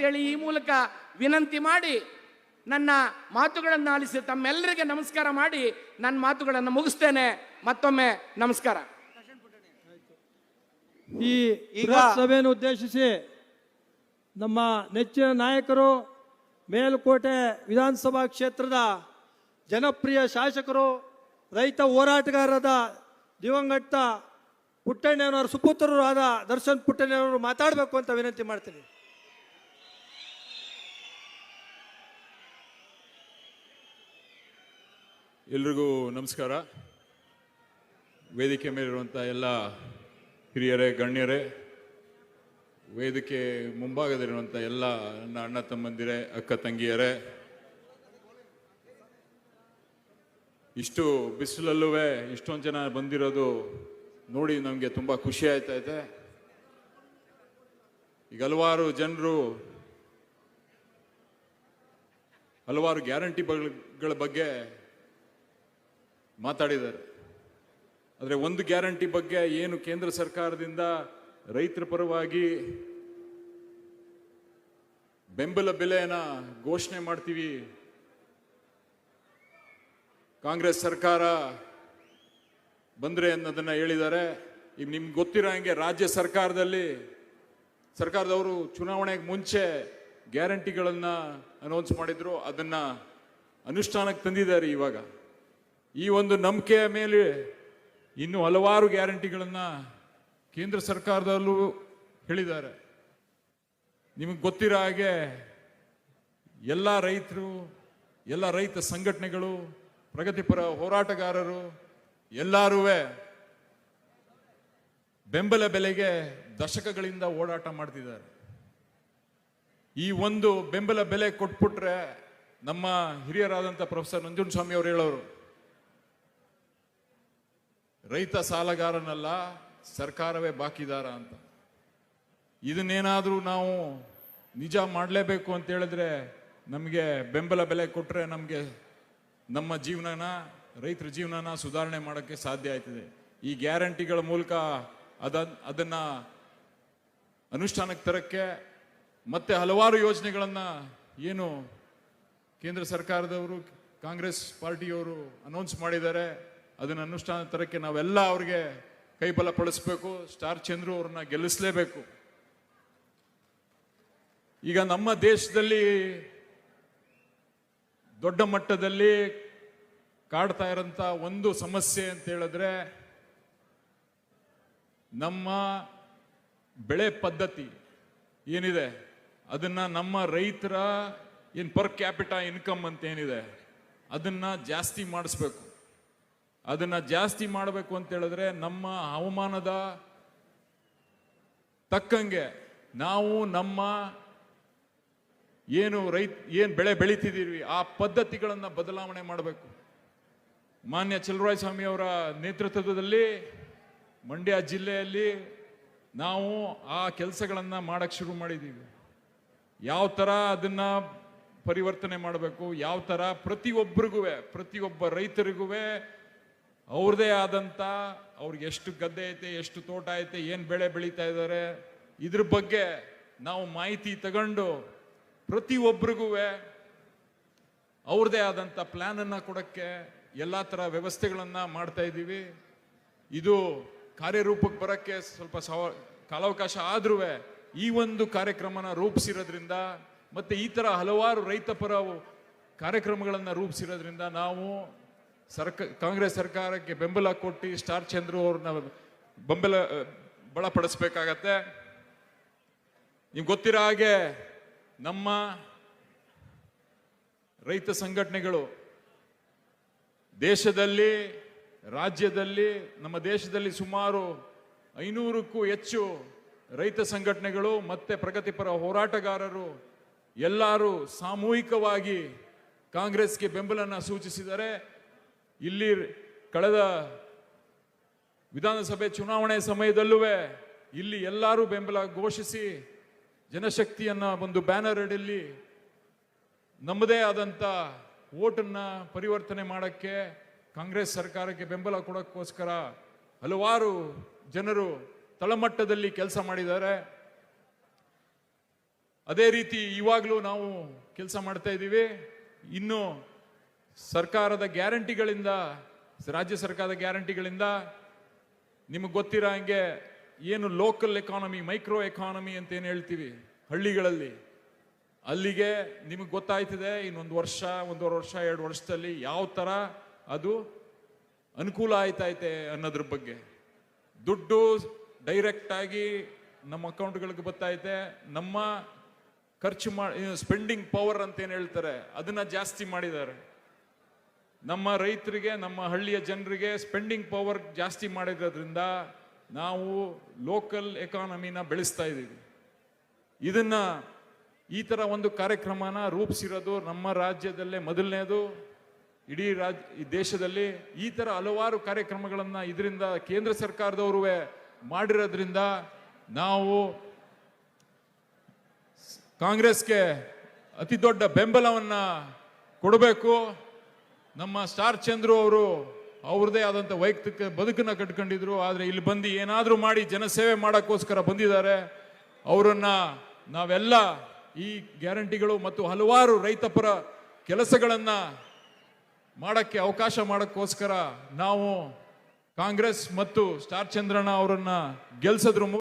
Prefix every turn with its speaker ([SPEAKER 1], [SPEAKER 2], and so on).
[SPEAKER 1] ಅಂತೇಳಿ ಈ ಮೂಲಕ ವಿನಂತಿ ಮಾಡಿ ನನ್ನ ಮಾತುಗಳನ್ನು ಆಲಿಸಿ ತಮ್ಮೆಲ್ಲರಿಗೆ ನಮಸ್ಕಾರ ಮಾಡಿ ನನ್ನ ಮಾತುಗಳನ್ನು ಮುಗಿಸ್ತೇನೆ. ಮತ್ತೊಮ್ಮೆ ನಮಸ್ಕಾರ.
[SPEAKER 2] ಈ
[SPEAKER 3] ಈಗ-
[SPEAKER 2] ಸಭೆಯನ್ನು ಉದ್ದೇಶಿಸಿ ನಮ್ಮ ನೆಚ್ಚಿನ ನಾಯಕರು ಮೇಲುಕೋಟೆ ವಿಧಾನಸಭಾ ಕ್ಷೇತ್ರದ ಜನಪ್ರಿಯ ಶಾಸಕರು ರೈತ ಹೋರಾಟಗಾರರಾದ ದಿವಂಗತ ಪುಟ್ಟಣ್ಣನವರ ಸುಪುತ್ರರು ಆದ ದರ್ಶನ್ ಪುಟ್ಟಣ್ಣನವರು ಮಾತಾಡಬೇಕು ಅಂತ ವಿನಂತಿ ಮಾಡ್ತೀನಿ.
[SPEAKER 4] ಎಲ್ರಿಗೂ ನಮಸ್ಕಾರ. ವೇದಿಕೆ ಮೇಲಿರುವಂಥ ಎಲ್ಲ ಹಿರಿಯರೇ, ಗಣ್ಯರೇ, ವೇದಿಕೆ ಮುಂಭಾಗದಲ್ಲಿರುವಂಥ ಎಲ್ಲ ನನ್ನ ಅಣ್ಣ ತಮ್ಮಂದಿರೇ, ಅಕ್ಕ ತಂಗಿಯರೇ, ಇಷ್ಟು ಬಿಸಿಲಲ್ಲೂ ಇಷ್ಟೊಂದು ಜನ ಬಂದಿರೋದು ನೋಡಿ ನಮಗೆ ತುಂಬ ಖುಷಿ ಆಯ್ತೈತೆ ಈಗ ಹಲವಾರು ಜನರು ಹಲವಾರು ಗ್ಯಾರಂಟಿಗಳ ಬಗ್ಗೆ ಮಾತಾಡಿದ್ದಾರೆ. ಆದರೆ ಒಂದು ಗ್ಯಾರಂಟಿ ಬಗ್ಗೆ ಏನು ಕೇಂದ್ರ ಸರ್ಕಾರದಿಂದ ರೈತರ ಪರವಾಗಿ ಬೆಂಬಲ ಬೆಲೆಯನ್ನು ಘೋಷಣೆ ಮಾಡ್ತೀವಿ. ಕಾಂಗ್ರೆಸ್ ಸರ್ಕಾರ ಬಂದರೆ ಅನ್ನೋದನ್ನ ಹೇಳಿದ್ದಾರೆ. ಈಗ ನಿಮ್ಗೆ ಗೊತ್ತಿರೋ ಹಂಗೆ ರಾಜ್ಯ ಸರ್ಕಾರದಲ್ಲಿ ಸರ್ಕಾರದವರು ಚುನಾವಣೆಗೆ ಮುಂಚೆ ಗ್ಯಾರಂಟಿಗಳನ್ನು ಅನೌನ್ಸ್ ಮಾಡಿದ್ರು. ಅದನ್ನು ಅನುಷ್ಠಾನಕ್ಕೆ ತಂದಿದ್ದಾರೆ ಇವಾಗ. ಈ ಒಂದು ನಂಬಿಕೆಯ ಮೇಲೆ ಇನ್ನು ಹಲವಾರು ಗ್ಯಾರಂಟಿಗಳನ್ನು ಕೇಂದ್ರ ಸರ್ಕಾರದಲ್ಲೂ ಹೇಳಿದ್ದಾರೆ. ನಿಮಗೆ ಗೊತ್ತಿರೋ ಹಾಗೆ ಎಲ್ಲ ರೈತರು, ಎಲ್ಲ ರೈತ ಸಂಘಟನೆಗಳು ಪ್ರಗತಿಪರ ಹೋರಾಟಗಾರರು ಎಲ್ಲರೂ ಬೆಂಬಲ ಬೆಲೆಗೆ ದಶಕಗಳಿಂದ ಓಡಾಟ ಮಾಡ್ತಿದ್ದಾರೆ. ಈ ಒಂದು ಬೆಂಬಲ ಬೆಲೆ ಕೊಟ್ಬಿಟ್ರೆ ನಮ್ಮ ಹಿರಿಯರಾದಂಥ ಪ್ರೊಫೆಸರ್ ನಂಜುಂಡಸ್ವಾಮಿ ಅವರು ಹೇಳೋರು ರೈತ ಸಾಲಗಾರನಲ್ಲ, ಸರ್ಕಾರವೇ ಬಾಕಿದಾರ ಅಂತ. ಇದನ್ನೇನಾದರೂ ನಾವು ನಿಜ ಮಾಡಲೇಬೇಕು ಅಂತ ಹೇಳಿದ್ರೆ ನಮಗೆ ಬೆಂಬಲ ಬೆಲೆ ಕೊಟ್ಟರೆ ನಮಗೆ ನಮ್ಮ ಜೀವನನ, ರೈತರ ಜೀವನನ ಸುಧಾರಣೆ ಮಾಡೋಕ್ಕೆ ಸಾಧ್ಯ ಆಯ್ತದೆ ಈ ಗ್ಯಾರಂಟಿಗಳ ಮೂಲಕ ಅದ, ಅದನ್ನು ಅನುಷ್ಠಾನಕ್ಕೆ ತರಕ್ಕೆ ಮತ್ತೆ ಹಲವಾರು ಯೋಜನೆಗಳನ್ನು ಏನು ಕೇಂದ್ರ ಸರ್ಕಾರದವರು, ಕಾಂಗ್ರೆಸ್ ಪಾರ್ಟಿಯವರು ಅನೌನ್ಸ್ ಮಾಡಿದ್ದಾರೆ. ಅದನ್ನ ಅನುಷ್ಠಾನ ತರಕ್ಕೆ ನಾವೆಲ್ಲ ಅವ್ರಿಗೆ ಕೈಬಲ ಪಡಿಸ್ಬೇಕು, ಸ್ಟಾರ್ ಚಂದ್ರು ಅವ್ರನ್ನ ಗೆಲ್ಲಿಸಲೇಬೇಕು. ಈಗ ನಮ್ಮ ದೇಶದಲ್ಲಿ ದೊಡ್ಡ ಮಟ್ಟದಲ್ಲಿ ಕಾಡ್ತಾ ಇರೋಂಥ ಒಂದು ಸಮಸ್ಯೆ ಅಂತ ಹೇಳಿದ್ರೆ ನಮ್ಮ ಬೆಳೆ ಪದ್ಧತಿ ಏನಿದೆ? ಅದನ್ನ ನಮ್ಮ ರೈತರ, ಏನು ಪರ್ ಕ್ಯಾಪಿಟಾ ಇನ್ಕಮ್ ಅಂತ ಏನಿದೆ? ಅದನ್ನ ಜಾಸ್ತಿ ಮಾಡಿಸ್ಬೇಕು. ಅದನ್ನ ಜಾಸ್ತಿ ಮಾಡಬೇಕು ಅಂತ ಹೇಳಿದ್ರೆ ನಮ್ಮ ಹವಾಮಾನದ ತಕ್ಕಂಗೆ ನಾವು ನಮ್ಮ ಏನು ರೈತ್, ಏನು ಬೆಳೆ ಬೆಳಿತಿದ್ದೀವಿ, ಆ ಪದ್ಧತಿಗಳನ್ನು ಬದಲಾವಣೆ ಮಾಡಬೇಕು. ಮಾನ್ಯ ಸ್ವಾಮಿ ಅವರ ನೇತೃತ್ವದಲ್ಲಿ ಮಂಡ್ಯ ಜಿಲ್ಲೆಯಲ್ಲಿ ನಾವು ಆ ಕೆಲಸಗಳನ್ನು ಮಾಡೋಕ್ಕೆ ಶುರು ಮಾಡಿದ್ದೀವಿ. ಯಾವ ಥರ ಅದನ್ನು ಪರಿವರ್ತನೆ ಮಾಡಬೇಕು, ಯಾವ ಥರ ಪ್ರತಿಯೊಬ್ಬರಿಗೂ ಪ್ರತಿಯೊಬ್ಬ ರೈತರಿಗೂ ಅವ್ರದೇ ಆದಂಥ ಅವ್ರಿಗೆ ಎಷ್ಟು ಗದ್ದೆ ಐತೆ, ಎಷ್ಟು ತೋಟ ಐತೆ, ಏನು ಬೆಳೆ ಬೆಳೀತಾ ಇದ್ದಾರೆ, ಇದ್ರ ಬಗ್ಗೆ ನಾವು ಮಾಹಿತಿ ತಗೊಂಡು ಪ್ರತಿಯೊಬ್ಬರಿಗೂ ಅವ್ರದೇ ಆದಂಥ ಪ್ಲ್ಯಾನನ್ನು ಕೊಡೋಕ್ಕೆ ಎಲ್ಲ ಥರ ವ್ಯವಸ್ಥೆಗಳನ್ನು ಮಾಡ್ತಾ ಇದ್ದೀವಿ. ಇದು ಕಾರ್ಯರೂಪಕ್ಕೆ ಬರೋಕ್ಕೆ ಸ್ವಲ್ಪ ಸವ, ಕಾಲಾವಕಾಶ ಆದ್ರೂ ಈ ಒಂದು ಕಾರ್ಯಕ್ರಮನ ರೂಪಿಸಿರೋದ್ರಿಂದ ಮತ್ತು ಈ ಥರ ಹಲವಾರು ರೈತಪರ ಕಾರ್ಯಕ್ರಮಗಳನ್ನು ರೂಪಿಸಿರೋದ್ರಿಂದ ನಾವು ಸರ್ಕ, ಕಾಂಗ್ರೆಸ್ ಸರ್ಕಾರಕ್ಕೆ ಬೆಂಬಲ ಕೊಟ್ಟು ಸ್ಟಾರ್ ಚಂದ್ರು ಅವ್ರನ್ನ ಬೆಂಬಲ ಬಳಪಡಿಸ್ಬೇಕಾಗತ್ತೆ ನಿಮ್ಗೆ ಗೊತ್ತಿರೋ ಹಾಗೆ ನಮ್ಮ ರೈತ ಸಂಘಟನೆಗಳು ದೇಶದಲ್ಲಿ, ರಾಜ್ಯದಲ್ಲಿ, ನಮ್ಮ ದೇಶದಲ್ಲಿ ಸುಮಾರು ಐನೂರಕ್ಕೂ ಹೆಚ್ಚು ರೈತ ಸಂಘಟನೆಗಳು ಮತ್ತೆ ಪ್ರಗತಿಪರ ಹೋರಾಟಗಾರರು ಎಲ್ಲರೂ ಸಾಮೂಹಿಕವಾಗಿ ಕಾಂಗ್ರೆಸ್ಗೆ ಬೆಂಬಲನ ಸೂಚಿಸಿದರೆ ಇಲ್ಲಿ ಕಳೆದ ವಿಧಾನಸಭೆ ಚುನಾವಣೆ ಸಮಯದಲ್ಲೂ ಇಲ್ಲಿ ಎಲ್ಲರೂ ಬೆಂಬಲ ಘೋಷಿಸಿ ಜನಶಕ್ತಿಯನ್ನ ಒಂದು ಬ್ಯಾನರ್ ಅಡಿಯಲ್ಲಿ ನಮ್ಮದೇ ಆದಂಥ ಓಟನ್ನ ಪರಿವರ್ತನೆ ಮಾಡಕ್ಕೆ ಕಾಂಗ್ರೆಸ್ ಸರ್ಕಾರಕ್ಕೆ ಬೆಂಬಲ ಕೊಡೋಕ್ಕೋಸ್ಕರ ಹಲವಾರು ಜನರು ತಳಮಟ್ಟದಲ್ಲಿ ಕೆಲಸ ಮಾಡಿದ್ದಾರೆ. ಅದೇ ರೀತಿ ಇವಾಗಲೂ ನಾವು ಕೆಲಸ ಮಾಡ್ತಾ ಇದ್ದೀವಿ. ಇನ್ನು ಸರ್ಕಾರದ ಗ್ಯಾರಂಟಿಗಳಿಂದ, ರಾಜ್ಯ ಸರ್ಕಾರದ ಗ್ಯಾರಂಟಿಗಳಿಂದ ನಿಮಗೆ ಗೊತ್ತಿರೋ ಹಂಗೆ ಏನು ಲೋಕಲ್ ಎಕಾನಮಿ ಮೈಕ್ರೋ ಎಕಾನಮಿ ಅಂತ ಏನು ಹೇಳ್ತೀವಿ ಹಳ್ಳಿಗಳಲ್ಲಿ, ಅಲ್ಲಿಗೆ ನಿಮಗೆ ಗೊತ್ತಾಯ್ತಿದೆ ಇನ್ನೊಂದು ವರ್ಷ, ಒಂದೂವರೆ ವರ್ಷ, ಎರಡು ವರ್ಷದಲ್ಲಿ ಯಾವ ಥರ ಅದು ಅನುಕೂಲ ಆಯ್ತೈತೆ ಅನ್ನೋದ್ರ ಬಗ್ಗೆ. ದುಡ್ಡು ಡೈರೆಕ್ಟಾಗಿ ನಮ್ಮ ಅಕೌಂಟ್ಗಳಿಗೆ ಬರ್ತೈತೆ ನಮ್ಮ ಖರ್ಚು ಮಾಡಿ ಸ್ಪೆಂಡಿಂಗ್ ಪವರ್ ಅಂತ ಏನು ಹೇಳ್ತಾರೆ, ಅದನ್ನು ಜಾಸ್ತಿ ಮಾಡಿದ್ದಾರೆ. ನಮ್ಮ ರೈತರಿಗೆ, ನಮ್ಮ ಹಳ್ಳಿಯ ಜನರಿಗೆ ಸ್ಪೆಂಡಿಂಗ್ ಪವರ್ ಜಾಸ್ತಿ ಮಾಡಿರೋದ್ರಿಂದ ನಾವು ಲೋಕಲ್ ಎಕಾನಮಿನ ಬೆಳೆಸ್ತಾ ಇದ್ದೀವಿ. ಇದನ್ನ ಈ ತರ ಒಂದು ಕಾರ್ಯಕ್ರಮನ ರೂಪಿಸಿರೋದು ನಮ್ಮ ರಾಜ್ಯದಲ್ಲೇ ಮೊದಲನೇದು, ಇಡೀ ರಾಜ್, ಈ ದೇಶದಲ್ಲಿ ಈ ತರ ಹಲವಾರು ಕಾರ್ಯಕ್ರಮಗಳನ್ನು ಇದರಿಂದ ಕೇಂದ್ರ ಸರ್ಕಾರದವರು ಮಾಡಿರೋದ್ರಿಂದ ನಾವು ಕಾಂಗ್ರೆಸ್ಗೆ ಅತಿ ದೊಡ್ಡ ಬೆಂಬಲವನ್ನ ಕೊಡಬೇಕು. ನಮ್ಮ ಸ್ಟಾರ್ ಚಂದ್ರು ಅವರು ಅವ್ರದೇ ಆದಂಥ ವೈಯಕ್ತಿಕ ಬದುಕನ್ನ ಕಟ್ಕೊಂಡಿದ್ರು, ಆದರೆ ಇಲ್ಲಿ ಬಂದು ಏನಾದರೂ ಮಾಡಿ ಜನಸೇವೆ ಮಾಡೋಕ್ಕೋಸ್ಕರ ಬಂದಿದ್ದಾರೆ. ಅವರನ್ನು ನಾವೆಲ್ಲ ಈ ಗ್ಯಾರಂಟಿಗಳು ಮತ್ತು ಹಲವಾರು ರೈತಪರ ಕೆಲಸಗಳನ್ನು ಮಾಡೋಕ್ಕೆ ಅವಕಾಶ ಮಾಡೋಕ್ಕೋಸ್ಕರ ನಾವು ಕಾಂಗ್ರೆಸ್ ಮತ್ತು ಸ್ಟಾರ್ ಚಂದ್ರಣ್ಣ ಅವರನ್ನು ಗೆಲ್ಸೋದ್ರ